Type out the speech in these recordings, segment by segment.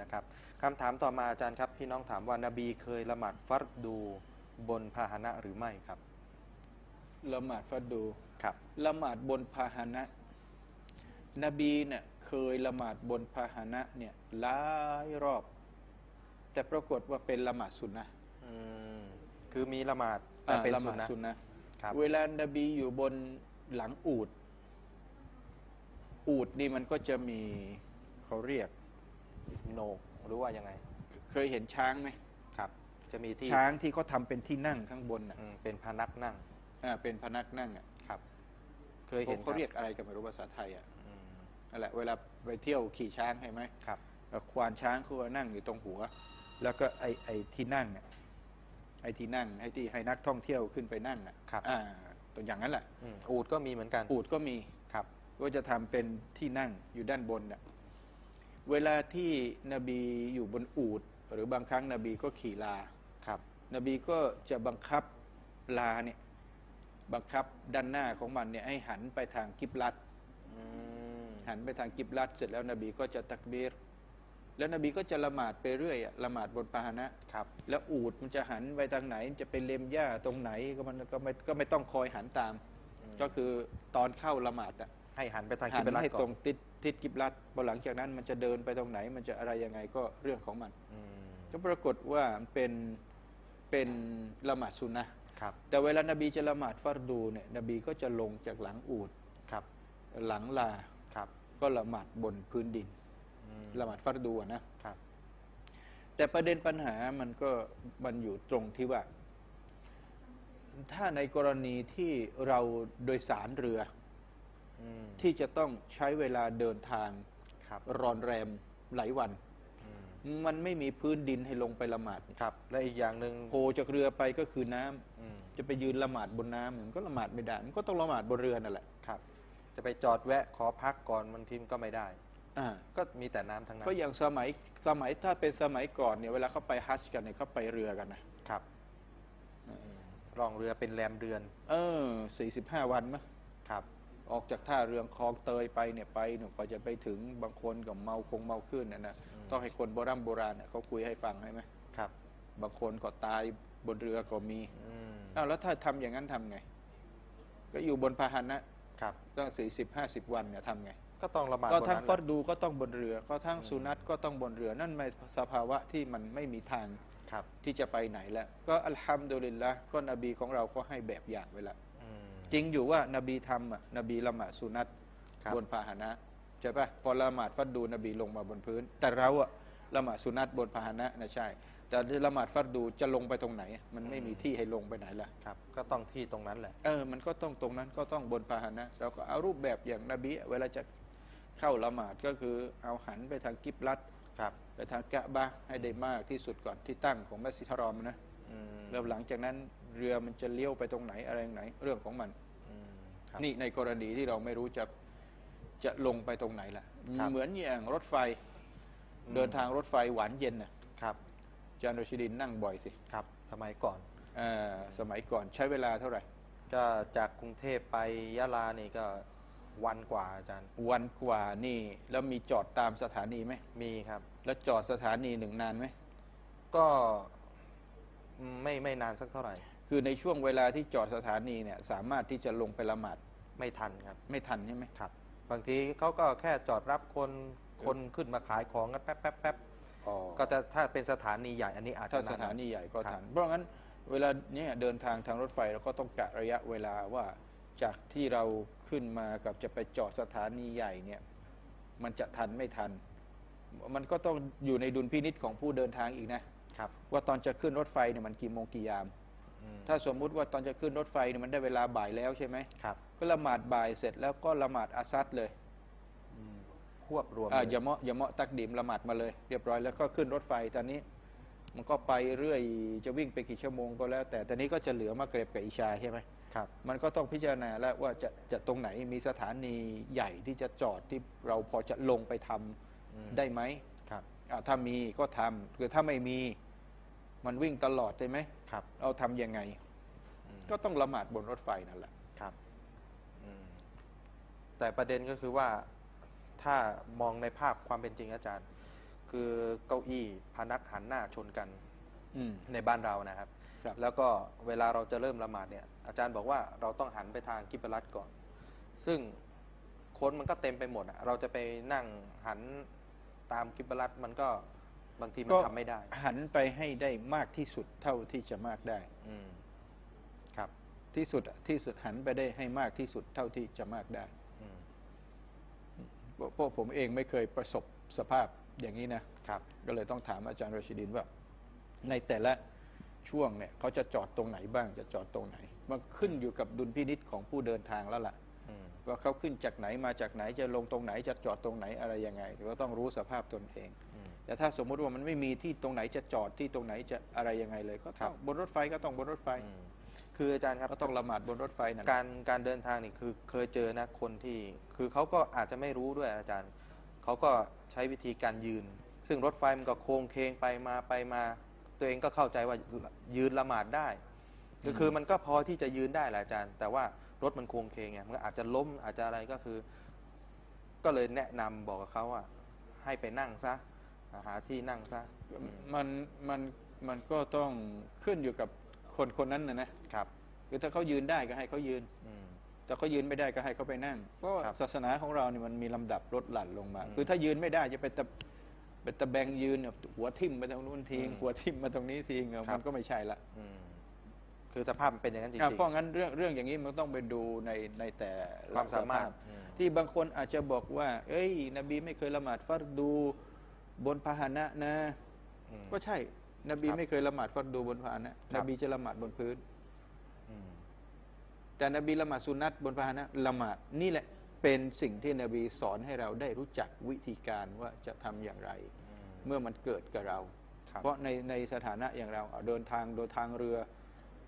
นะครับคำถามต่อมาอาจารย์ครับ พี่น้องถามว่านบีเคยละหมาดฟัรดูบนพาหนะหรือไม่ครับ ละหมาดฟัดดูครับ ละหมาดบนพาหนะ นบีเนี่ยเคยละหมาดบนพาหนะเนี่ยหลายรอบ แต่ปรากฏว่าเป็นละหมาดสุนนะอืมคือมีละหมาดแต่อ่าเป็นละหสุมาดนนะสุนนะครับเวลานบีอยู่บนหลังอูด อูดนี่มันก็จะมีเขาเรียก โหนกหรือว่ายังไง เคยเห็นช้างไหมครับ จะมีที่ช้างที่เขาทำเป็นที่นั่งข้างบนน่ะอืมเป็นพนักนั่งอ่าเป็นพนักนั่งอะครับ เคยเห็นเขาคบเรียกอะไรกันไม่รู้ภาษาไทยอะอืมนั่นแหละเวลาไปเที่ยวขี่ช้างใช่ไหมครับ แล้วควานช้างเขาก็นั่งอยู่ตรงหัว แล้วก็ไอไอที่นั่งเนี่ยไอที่นั่งไอที่ให้นักท่องเที่ยวขึ้นไปนั่งอะครับ อ่าตัวอย่างนั้นแหละอืมอูดก็มีเหมือนกันอูดก็มีครับ ก็จะทำเป็นที่นั่งอยู่ด้านบนน่ะ เวลาที่นบีอยู่บนอูดหรือบางครั้งนบีก็ขี่ลาครับ นบีก็จะบังคับลาเนี่ยบังคับด้านหน้าของมันเนี่ยให้หันไปทางกิบลัดอืมหันไปทางกิบลัดเสร็จแล้วนบีก็จะตักบีรแล้วนบีก็จะละหมาดไปเรื่อยอะละหมาดบนปาหนะครับ แล้วอูดมันจะหันไปทางไหน จะไปเล็มหญ้าตรงไหนก็มันก็ไม่ก็ไม่ต้องคอยหันตามอืมก็คือตอนเข้าละหมาดอะให้หันไปทางหักินบลัดให้ก่ตอรงนทิศ ทิศกิบลัดพอหลังจากนั้นมันจะเดินไปตรงไหน มันจะอะไรยังไงก็เรื่องของมันอืมก็ปรากฏว่ามันเป็นเป็นละหมาดสุนนะห์ครับแต่เวลานบีจะละหมาดฟัรดูเนี่ยนบีก็จะลงจากหลังอูดครับหลังลาครับ ก็ละหมาดบนพื้นดินอืมละหมาดฟัรดูอะนะครับ แต่ประเด็นปัญหามันก็มันอยู่ตรงที่ว่า ถ้าในกรณีที่เราโดยสารเรืออืม ที่จะต้องใช้เวลาเดินทางครับรอนแรมหลายวันอืมมันไม่มีพื้นดินให้ลงไปละหมาดครับ และอีกอย่างหนึ่งโผล่จากเรือไปก็คือน้ำอืมจะไปยืนละหมาดบนน้ำมันก็ละหมาดไม่ได้ มันก็ต้องละหมาดบนเรือนั่นแหละครับ จะไปจอดแวะขอพักก่อนบางทีมันก็ไม่ได้อ่าก็มีแต่น้ำทั้งนั้นก็อย่างสมัยสมัยถ้าเป็นสมัยก่อนเนี่ยเวลาเขาไปฮัจญ์กันเนี่ยเขาไปเรือกันนะครับอืมรองเรือเป็นแรมเดือน เออสี่สิบห้าวันมั้ยครับ ออกจากท่าเรือคลองเตยไปเนี่ยไปเนี่ยกว่าจะไปถึงบางคนกับเมาคงเมาขึ้นนะนะอืมต้องให้คนโบราณโบราณเนี่ยเขาคุยให้ฟังใช่ไหมครับ บางคนก็ตายบนเรือก็มีอืมอ้าวแล้วถ้าทำอย่างนั้นทำไง ก็อยู่บนพาหนะครับตั้งสี่สิบห้าสิบวันเนี่ยทำไง ก็ต้องละหมาดก็บนทั้งนั้นฟัแหดละดูก็ต้องบนเรือ ก็ทั้งอืมสุนัตก็ต้องบนเรือ นั่นหมายสภาวะที่มันไม่มีทางครับที่จะไปไหนแล้ว ก็อัลฮัมดุลิลละก็นบีของเราก็ให้แบบอย่างไว้ละอืม จริงอยู่ว่านบีทำอะนบีละหมาดสุนัตครับบนพาหนะใช่ปะพอละหมาดฟัดดูนบีลงมาบนพื้น แต่เราอะละหมาดสุนัตบนพาหนะนะใช่ แต่ละหมาดฟัดดูจะลงไปตรงไหน มันไม่มีที่ให้ลงไปไหนละครับ ก็ต้องที่ตรงนั้นแหละเออมันก็ต้องตรงนั้นก็ต้องบนพาหนะเราก็เอารูปแบบอย่างนบี เวลาจะเข้าละหมาดก็คือเอาหันไปทางกิบลัดครับไปทางกะบะห์ให้ได้มากที่สุดก่อนที่ตั้งของมัสยิดฮารอมนะอืม แล้วหลังจากนั้นเรือมันจะเลี้ยวไปตรงไหนอะไรไหน เรื่องของมันอืมครับนี่ในกรณีที่เราไม่รู้จะจะลงไปตรงไหนล่ะครับเหมือนอย่างรถไฟอืมเดินทางรถไฟหวานเย็นน่ะครับอาจารย์รชิดินนั่งบ่อยสิครับ สมัยก่อนเอ่อสมัยก่อนใช้เวลาเท่าไหร่ ก็จากกรุงเทพไปยะลานี่ก็วันกว่าอาจารย์ วันกว่านี่ แล้วมีจอดตามสถานีไหมมีครับ แล้วจอดสถานีหนึ่งนานไหมก็อืม ไม่ไม่นานสักเท่าไหร่ คือในช่วงเวลาที่จอดสถานีเนี่ย สามารถที่จะลงไปละหมาดไม่ทันครับ ไม่ทันใช่ไหมครับ บางทีเขาก็แค่จอดรับคนคนขึ้นมาขายของกันแป๊บแป๊บแป๊บอ๋อก็จะถ้าเป็นสถานีใหญ่อันนี้อาจจะถ้าสถานีใหญ่ก็ครับทัน เพราะงั้นเวลาเนี่ยเดินทางทางรถไฟเราก็ต้องกะระยะเวลาว่าจากที่เราขึ้นมากับจะไปจอดสถานีใหญ่เนี่ย มันจะทันไม่ทัน มันก็ต้องอยู่ในดุลพินิษของผู้เดินทางอีกนะครับ ว่าตอนจะขึ้นรถไฟเนี่ยมันกี่โมงกี่ยามอืมถ้าสมมุติว่าตอนจะขึ้นรถไฟเนี่ยมันได้เวลาบ่ายแล้วใช่ไหมครับก็ละหมาดบ่ายเสร็จแล้วก็ละหมาดอาซัดเลยอืมควบรวมอ่าเลยอย่าเมาะอย่าเมาะตักดิมละหมาดมาเลย เรียบร้อยแล้วก็ขึ้นรถไฟตอนนี้ มันก็ไปเรื่อยจะวิ่งไปกี่ชั่วโมงก็แล้ว แต่ตอนนี้ก็จะเหลือมาเกร็บกับอิชาใช่ไหมครับ มันก็ต้องพิจารณาแล้วว่าจะจะตรงไหนมีสถานีใหญ่ที่จะจอดที่เราพอจะลงไปทำอืมได้ไหมครับอ่าถ้ามีก็ทำคือถ้าไม่มี มันวิ่งตลอดใช่ไหมครับ เราทำยังไงอืมก็ต้องละหมาดบนรถไฟนั่นแหละครับอืมแต่ประเด็นก็คือว่าถ้ามองในภาพความเป็นจริงอาจารย์ คือคือเก้าอี้พนักหันหน้าชนกันอืมในบ้านเรานะครับครับแล้วก็เวลาเราจะเริ่มละหมาดเนี่ย อาจารย์บอกว่าเราต้องหันไปทางกิบลัดก่อน ซึ่งคนมันก็เต็มไปหมดอะเราจะไปนั่งหันตามกิบลัดมันก็ บางทีมันทำไม่ได้ หันไปให้ได้มากที่สุดเท่าที่จะมากได้ อืมครับ ที่สุดอะที่สุดหันไปได้ให้มากที่สุดเท่าที่จะมากได้อืมเพราะเพราะผมเองไม่เคยประสบสภาพอย่างนี้นะครับ ก็เลยต้องถามอาจารย์รชิดินว่า ในแต่ละช่วงเนี่ยเขาจะจอดตรงไหนบ้างจะจอดตรงไหน มันขึ้นอยู่กับดุลพินิษของผู้เดินทางแล้วล่ะอืมว่าเขาขึ้นจากไหนมาจากไหนจะลงตรงไหนจะจอดตรงไหนอะไรยังไงก็ต้องรู้สภาพตนเองอืม แต่ถ้าสมมุติว่ามันไม่มีที่ตรงไหนจะจอดที่ตรงไหนจะอะไรยังไงเลย ก็ครัต้อบงบนรถไฟก็ต้องบนรถไฟอืมคืออาจารย์ครับก็ต้องละหมาดบนรถไฟนั่นแหละการการเดินทางนี่คือเคยเจอนะคนที่ คือเขาก็อาจจะไม่รู้ด้วยอาจารย์เขาก็ใช้วิธีการยืน ซึ่งรถไฟมันก็โค้งเคงไปมาไปมา ตัวเองก็เข้าใจว่ายืนละหมาดได้ก็คือมันก็พอที่จะยืนได้แหละอาจารย์ แต่ว่ารถมันโค้งเคงไงมันก็อาจจะล้มอาจจะอะไรก็คือ ก็เลยแนะนำบอกกับเขาว่าให้ไปนั่งซะ หาที่นั่งซะอืมมันมันมันก็ต้องขึ้นอยู่กับคนคนนั้นนะนะครับคือถ้าเขายืนได้ก็ให้เขายืนอืมแต่เขายืนไม่ได้ก็ให้เขาไปนั่งเพราะว่าครับศาสนาของเราเนี่ยมันมีลำดับลดหลั่นลงมาอืมคือถ้ายืนไม่ได้จะไปตะเป็นตะแบงยืนเนี่ยหัวทิ่มไปตรงนู้นทิ้งอืมหัวทิ่มมาตรงนี้ทิ้งเออครับมันก็ไม่ใช่ละอืมคือสภาพมันเป็นอย่างนั้นจริอะงเพราะงั้นเรื่องเรื่องอย่างนี้มันต้องไปดูในในแต่ละความสามารถภพอืมที่บางคนอาจจะบอกว่า เอ้ย นบีไม่เคยละหมาดฟัรดู บนพาหนะนะๆอืม ก็ใช่ นบีครับไม่เคยละหมาดฟัรดูบนพาหนะครันบบีจะละหมาดบนพื้น อืม แต่นบีละหมาดสุนัตบนพาหนะละหมาดนี่แหละ เป็นสิ่งที่นบีสอนให้เราได้รู้จักวิธีการว่าจะทำอย่างไร อืมเมื่อมันเกิดกับเรา ครับ เพราะในในสถานะอย่างเราอะเดินทางโดยทางเรือ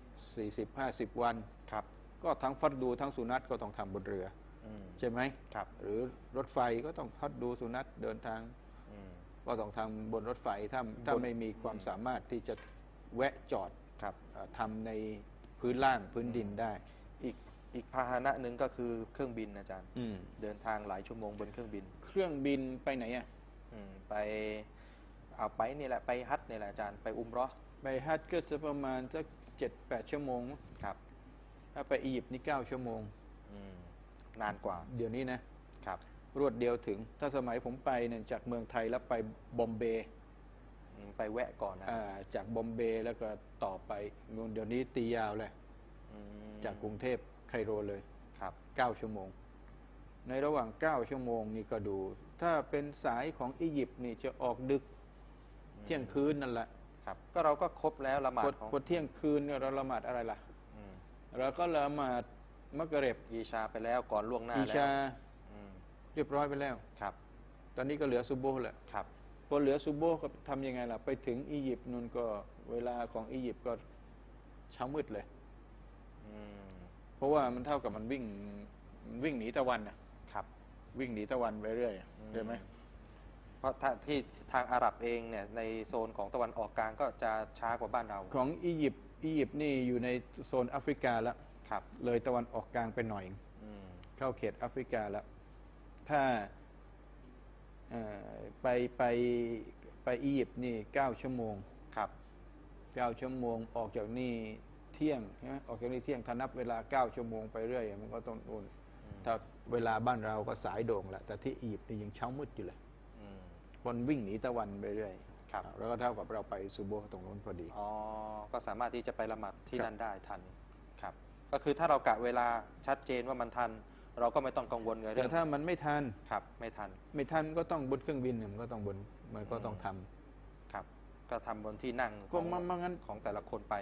40 50 วัน ครับ ก็ทั้งฟัดดูทั้งสุนัตก็ต้องทำบนเรือ อืม ใช่ไหมครับ หรือรถไฟก็ต้องฟัดดูสุนัตเดินทาง อืม ก็ต้องทำบนรถไฟถ้าถ้าบนไม่มีความอืมสามารถที่จะแวะจอดครับเอ่อทำในพื้นล่างพื้นดินได้ อีกอีกพาหนะหนึ่งก็คือเครื่องบินอาจารย์อืมเดินทางหลายชั่วโมงบนเครื่องบิน เครื่องบินไปไหนอะอืมไปเอาไปนี่แหละไปฮัทนี่แหละอาจารย์ไปอุมเรอไปฮัจญ์ก็จะประมาณสักเจ็ดแปดชั่วโมงครับ ถ้าไปอียิปต์นี่เก้าชั่วโมงอืมนานกว่า เดี๋ยวนี้นะครับ รวดเดียวถึง ถ้าสมัยผมไปเนี่ยจากเมืองไทยแล้วไปบอมเบย์อืมไปแวะก่อนนะอ่าจากบอมเบย์แล้วก็ต่อไปเดี๋ยวนี้ตียาวเลยอืมจากกรุงเทพไคโรเลยครับเก้าชั่วโมง ในระหว่างเก้าชั่วโมงนี่ก็ดู ถ้าเป็นสายของอียิปต์นี่จะออกดึกอืมเที่ยงคืนนั่นแหละครับ ก็เราก็ครบแล้วละหมาดพอของพอเที่ยงคืนเนี่ยเราละหมาดอะไรล่ะอืมเราก็ละหมาดมักเร็บอีชาไปแล้วก่อนล่วงหน้าอีแล้วชาอืม เรียบร้อยไปแล้วครับ ตอนนี้ก็เหลือซุโบห์แหละครับพอเหลือซุโบห์ก็ทำยังไงล่ะ ไปถึงอียิปต์นู่นก็เวลาของอียิปต์ก็เช้ามืดเลยอืมเพราะว่ามันเท่ากับมันวิ่งมันวิ่งหนีตะวันน่ะครับ วิ่งหนีตะวันไปเรื่อยอะอืมใช่ไหมเพราะถ้าที่ทางอาหรับเองเนี่ย ในโซนของตะวันออกกลางก็จะช้ากว่าบ้านเรา ของอียิปต์อียิปต์นี่อยู่ในโซนแอฟริกาแล้วครับ เลยตะวันออกกลางไปหน่อยอืมเข้าเขตแอฟริกาแล้ว ถ้าเอ่อไปไปไปอียิปต์นี่เก้าชั่วโมงครับเก้าชั่วโมงออกจากนี่เที่ยงใช่ไหมออกจากนี่เที่ยงถ้านับเวลาเก้าชั่วโมงไปเรื่อยมันก็ต้องนู่นอืมถ้าเวลาบ้านเราก็สายโด่งแหละแต่ที่อียิปต์นี่ยังเช้ามืดอยู่เลยอืมคนวิ่งหนีตะวันไปเรื่อยครับแล้วก็เท่ากับเราไปซูโบห์ตรงนู้นพอดีอ๋อก็สามารถที่จะไปละหมาดที่ครับนั่นได้ทันครับ ก็คือถ้าเรากะเวลาชัดเจนว่ามันทัน เราก็ไม่ต้องกังวลเลยแต่เรื่องถ้ามันไม่ทันครับ ไม่ทัน ไม่ทันก็ต้องบนเครื่องบินเนี่ยมันก็ต้องบนมันก็ต้องทำครับ ก็ทำบนที่นั่งก็ของมันมันงั้นของแต่ละคนไป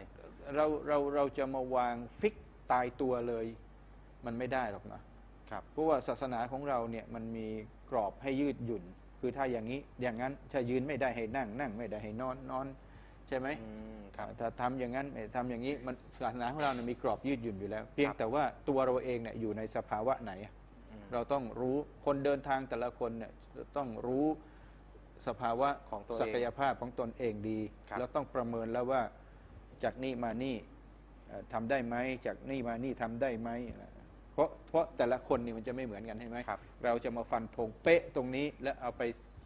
เราเราเราจะมาวางฟิกตายตัวเลย มันไม่ได้หรอกนะครับเพราะว่าศาสนาของเราเนี่ยมันมีกรอบให้ยืดหยุ่น คือถ้าอย่างนี้อย่างนั้นถ้ายืนไม่ได้ให้นั่ง นั่งไม่ได้ให้นอนนอน ใช่ไหมอืมครับถ้าทำอย่างนั้นไม่ทำอย่างนี้มันศาสนาของเราเนี่ยมีกรอบยืดหยุ่นอยู่แล้ว เพียงแต่ว่าตัวเราเองเนี่ยอยู่ในสภาวะไหนอืมเราต้องรู้คนเดินทางแต่ละคนเนี่ยจะต้องรู้สภาวะของตัวเองศักยภาพของตนเองดีครับแล้วต้องประเมินแล้วว่าจากนี่มานี่เอ่อทำได้ไหมจากนี่มานี่ทำได้ไหมเพราะเพราะแต่ละคนนี่มันจะไม่เหมือนกันใช่ไหมครับเราจะมาฟันธงเป๊ะตรงนี้แล้วเอาไป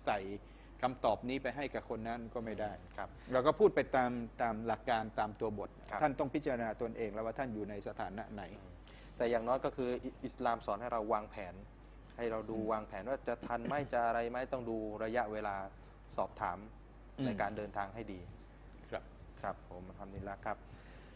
ใส่ คำตอบนี้ไปให้กับคนนั้นก็ไม่ได้ครับ เราก็พูดไปตามตามหลักการตามตัวบท ครับ ท่านต้องพิจารณาตนเองแล้วว่าท่านอยู่ในสถานะไหน แต่อย่างน้อยก็คืออิอิสลามสอนให้เราวางแผน ให้เราดูอืมวางแผนว่าจะทันไหมจะอะไรไหมต้องดูระยะเวลาสอบถามอืม ในการเดินทางให้ดี ครับครับผมทำนี่ละครับ